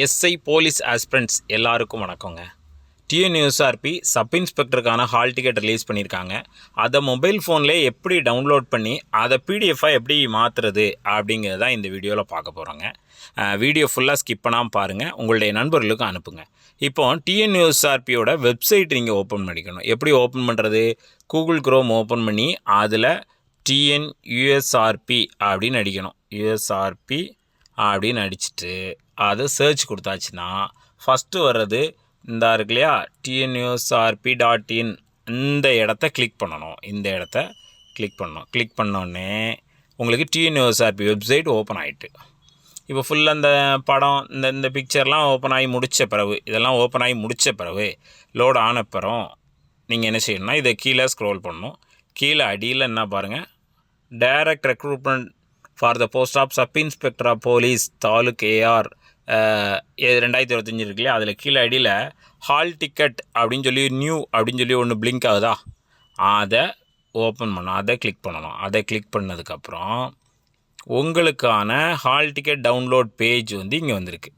SI police aspirants எல்லாருக்கும் வணக்கங்க. TNUSRB sub இன்ஸ்பெக்டருக்கான ஹால் டிக்கெட் ரிலீஸ் பண்ணியிருக்காங்க அதை மொபைல் ஃபோன்லேயே எப்படி டவுன்லோட் பண்ணி அதை பிடிஎஃபாக எப்படி மாற்றுறது அப்படிங்கிறது தான் இந்த வீடியோவில் பார்க்க போகிறோங்க வீடியோ ஃபுல்லாக ஸ்கிப் பண்ணாமல் பாருங்கள் உங்களுடைய நண்பர்களுக்கும் அனுப்புங்க. இப்போ டிஎன்யூஎஸ்ஆர்பியோட வெப்சைட் நீங்கள் ஓப்பன் பண்ணிக்கணும். எப்படி ஓப்பன் பண்ணுறது கூகுள் க்ரோம் ஓப்பன் பண்ணி அதில் டிஎன்யூஎஸ்ஆர்பி அப்படின்னு அடிக்கணும். யூஎஸ்ஆர்பி அப்படின்னு அடிச்சுட்டு அதை சர்ச் கொடுத்தாச்சுன்னா ஃபஸ்ட்டு வர்றது இந்த இருக்கு இல்லையா டிஎன்யூஎஸ்ஆர்பி டாட் இன் இந்த இடத்த கிளிக் பண்ணணும். இந்த இடத்த கிளிக் பண்ணணும். கிளிக் பண்ணோடனே உங்களுக்கு டிஎன்யூஎஸ்ஆர்பி வெப்சைட் ஓப்பன் ஆகிட்டு இப்போ ஃபுல்லாக இந்த படம் இந்த இந்த பிக்சர்லாம் ஓப்பன் ஆகி முடித்த பிறகு இதெல்லாம் ஓப்பன் ஆகி முடித்த பிறகு லோடு ஆன பிறம் நீங்கள் என்ன செய்யணும்னா இதை கீழே ஸ்க்ரோல் பண்ணணும். கீழே அடியில் என்ன பாருங்கள் direct recruitment for the post of sub inspector of police taluk AR ரெண்டாயிரத்தி இருபத்தஞ்சி இருக்குல்லையா அதில் கீழே அடியில் ஹால் டிக்கெட் அப்படின்னு சொல்லி நியூ அப்படின்னு சொல்லி ஒன்று பிளிங்க் ஆகுதா? அதை ஓப்பன் பண்ணணும். அதை கிளிக் பண்ணணும். அதை கிளிக் பண்ணதுக்கப்புறம் உங்களுக்கான ஹால் டிக்கெட் டவுன்லோட் பேஜ் வந்து இங்கே வந்திருக்கு.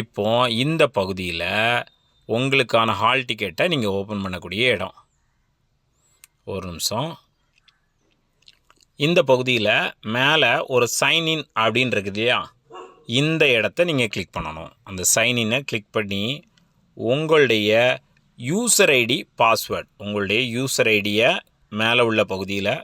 இப்போ இந்த பகுதியில் உங்களுக்கான ஹால் டிக்கெட்டை நீங்கள் ஓப்பன் பண்ணக்கூடிய இடம். ஒரு நிமிஷம். இந்த பகுதியில் மேலே ஒரு சைன்இன் அப்படின்னு இருக்குது இல்லையா? இந்த இடத்த நீங்கள் கிளிக் பண்ணணும். அந்த சைன்இனை கிளிக் பண்ணி உங்களுடைய யூசர் ஐடி பாஸ்வேர்ட் உங்களுடைய யூசர் ஐடியை மேலே உள்ள பகுதியில்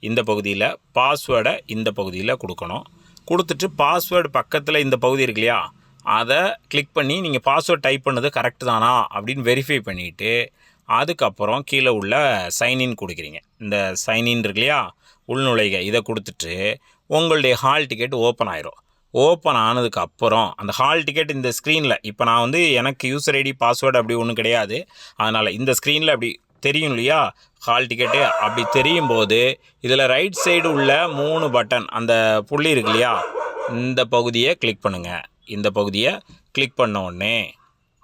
இந்த பகுதியில் பாஸ்வேர்டை இந்த பகுதியில் கொடுக்கணும். கொடுத்துட்டு பாஸ்வேர்டு பக்கத்தில் இந்த பகுதி இருக்கு இல்லையா? அதை கிளிக் பண்ணி நீங்கள் பாஸ்வேர்ட் டைப் பண்ணது கரெக்டு தானா? அப்படின்னு வெரிஃபை பண்ணிவிட்டு அதுக்கப்புறம் கீழே உள்ள சைன்இன் கொடுக்குறீங்க. இந்த சைன்இன் இருக்கு இல்லையா? உள்நுழைக. இதை கொடுத்துட்டு உங்களுடைய ஹால் டிக்கெட் ஓப்பன் ஆயிரும். ஓப்பன் ஆனதுக்கப்புறம் அந்த ஹால் டிக்கெட் இந்த ஸ்க்ரீனில் இப்போ நான் வந்து எனக்கு யூசர் ஐடி பாஸ்வேர்டு அப்படி ஒன்றும் கிடையாது. அதனால் இந்த ஸ்க்ரீனில் அப்படி தெரியும் இல்லையா? ஹால் டிக்கெட்டு அப்படி தெரியும் போது இதில் ரைட் சைடு உள்ள மூணு பட்டன் அந்த புள்ளி இருக்கு இல்லையா? இந்த பகுதியை கிளிக் பண்ணுங்கள் இந்த பகுதியை கிளிக் பண்ண உடனே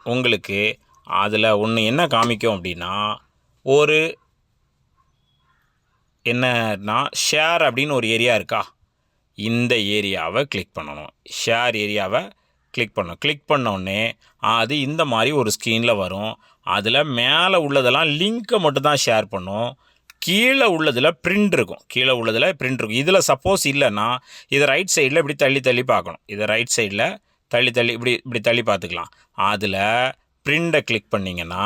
உங்களுக்கு அதில் ஒன்று என்ன காமிக்கும் அப்படின்னா ஒரு என்னன்னா ஷேர் அப்படின்னு ஒரு ஏரியா இருக்கா? இந்த ஏரியாவை கிளிக் பண்ணணும். ஷேர் ஏரியாவை கிளிக் பண்ணணும். கிளிக் பண்ணோடனே அது இந்த மாதிரி ஒரு ஸ்க்ரீனில் வரும். அதில் மேலே உள்ளதெல்லாம் லிங்க்கை மட்டும்தான் ஷேர் பண்ணும். கீழே உள்ளதில் பிரிண்ட் இருக்கும். கீழே உள்ளதில் பிரிண்ட் இருக்கும். இதில் சப்போஸ் இல்லைன்னா இதை ரைட் சைடில் இப்படி தள்ளி தள்ளி பார்க்கணும். இதை ரைட் சைடில் தள்ளி தள்ளி இப்படி இப்படி தள்ளி பார்த்துக்கலாம். அதில் பிரிண்டை கிளிக் பண்ணிங்கன்னா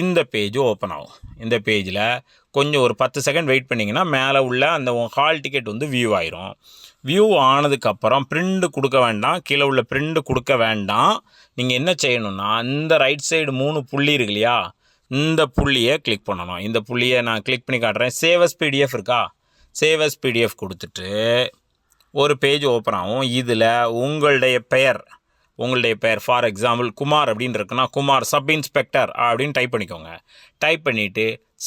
இந்த பேஜ் ஓப்பன் ஆகும். இந்த பேஜில் கொஞ்சம் ஒரு பத்து செகண்ட் வெயிட் பண்ணிங்கன்னா மேலே உள்ள அந்த ஹால் டிக்கெட் வந்து வியூ ஆயிரும். வியூ ஆனதுக்கப்புறம் பிரிண்ட் கொடுக்க வேண்டாம் கீழே உள்ள பிரிண்ட் கொடுக்க வேண்டாம். நீங்கள் என்ன செய்யணும்னா இந்த ரைட் சைடு மூணு புள்ளி இருக்கு இல்லையா இந்த புள்ளியை கிளிக் பண்ணணும். இந்த புள்ளியை நான் கிளிக் பண்ணி காட்டுறேன். சேவஸ் பிடிஎஃப் இருக்கா? சேவஸ் பிடிஎஃப் கொடுத்துட்டு ஒரு பேஜ் ஓப்பன் ஆகும். இதில் உங்களுடைய பெயர் உங்களுடைய பெயர். ஃபார் எக்ஸாம்பிள் குமார் அப்படின்னு இருக்குன்னா குமார் சப் இன்ஸ்பெக்டர் அப்படின்னு டைப் பண்ணிக்கோங்க. டைப் பண்ணிவிட்டு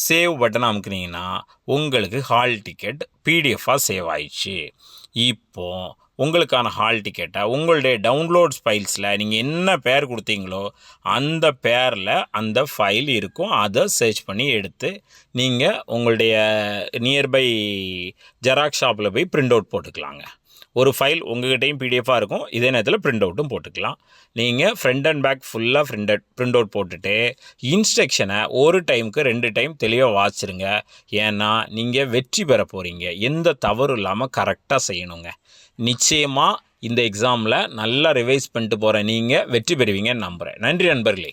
சேவ் பட்டன் அமுக்குனீங்கன்னா உங்களுக்கு ஹால் டிக்கெட் பிடிஎஃபாக சேவ் ஆயிடுச்சு. இப்போது உங்களுக்கான ஹால் டிக்கெட்டை உங்களுடைய டவுன்லோட்ஸ் ஃபைல்ஸில் நீங்கள் என்ன பேர் கொடுத்தீங்களோ அந்த பேரில் அந்த ஃபைல் இருக்கும். அதை சர்ச் பண்ணி எடுத்து நீங்கள் உங்களுடைய நியர்பை ஜெராக்ஸ் ஷாப்பில் போய் ப்ரிண்ட் அவுட் போட்டுக்கலாங்க. ஒரு ஃபைல் உங்கள்கிட்டையும் பிடிஎஃபாக இருக்கும். இதே நேரத்தில் ப்ரிண்ட் அவுட்டும் போட்டுக்கலாம். நீங்கள் ஃப்ரண்ட் அண்ட் பேக் ஃபுல்லாக ப்ரிண்ட் அவுட் ப்ரிண்ட் அவுட் போட்டுட்டு இன்ஸ்ட்ரக்ஷனை ஒரு டைமுக்கு ரெண்டு டைம் தெளிவாக வாசிருங்க ஏன்னா நீங்கள் வெற்றி பெற போகிறீங்க எந்த தவறும் இல்லாமல் கரெக்டாக செய்யணுங்க. நிச்சயமாக இந்த எக்ஸாமில் நல்லா ரிவைஸ் பண்ணிட்டு போகிற நீங்கள் வெற்றி பெறுவீங்கன்னு நம்புகிறேன் நன்றி நண்பர்களே.